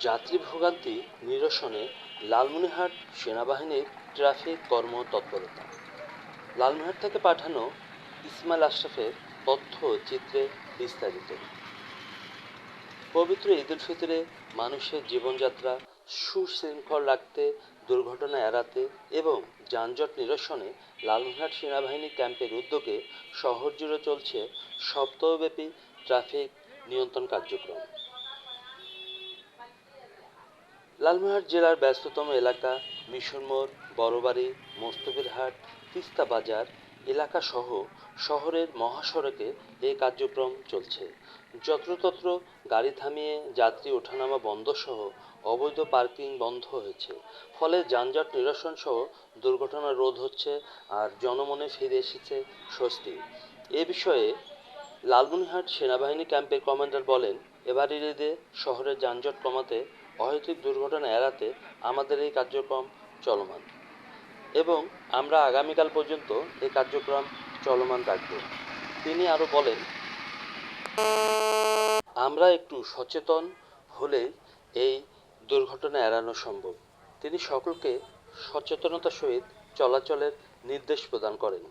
যাত্রী ভোগান্তি নিরসনে লালমনিরহাট সেনাবাহিনীর ট্রাফিক কর্মতৎপরতা। লালমনিরহাট থেকে পাঠানো ইসমাইল আশরাফের তথ্য চিত্রে বিস্তারিত। পবিত্র ঈদুল ফিতরে মানুষের জীবনযাত্রা সুশৃঙ্খল রাখতে, দুর্ঘটনা এড়াতে এবং যানজট নিরসনে লালমনিরহাট সেনাবাহিনী ক্যাম্পের উদ্যোগে শহর জুড়ে চলছে সপ্তাহব্যাপী ট্রাফিক নিয়ন্ত্রণ কার্যক্রম। লালমনিরহাট জেলার ব্যস্ততম এলাকা, মিশন মোড়, বড়বাড়ি মোস্তফিরহাট তিস্তা বাজার এলাকাসহ শহরের মহাসড়কে এ কার্যক্রম চলছে। যত্রতত্র গাড়ি থামিয়ে যাত্রী ওঠানামা বন্ধসহ অবৈধ পার্কিং বন্ধ হয়েছে। ফলে যানজট নিরসন সহ দুর্ঘটনা রোধ হচ্ছে আর জনমনে ফিরে এসেছে স্বস্তি। এ বিষয়ে লালমনিরহাট সেনাবাহিনী ক্যাম্পের কমান্ডার বলেন, এবারের ঈদে শহরের যানজট কমাতে অহেতুক দুর্ঘটনা এড়াতে আমাদের এই কার্যক্রম চলমান এবং আমরা আগামীকাল পর্যন্ত এই কার্যক্রম চলমান রাখব। তিনি আরও বলেন, আমরা একটু সচেতন হলে এই দুর্ঘটনা এড়ানো সম্ভব। তিনি সকলকে সচেতনতার সহিত চলাচলের নির্দেশ প্রদান করেন।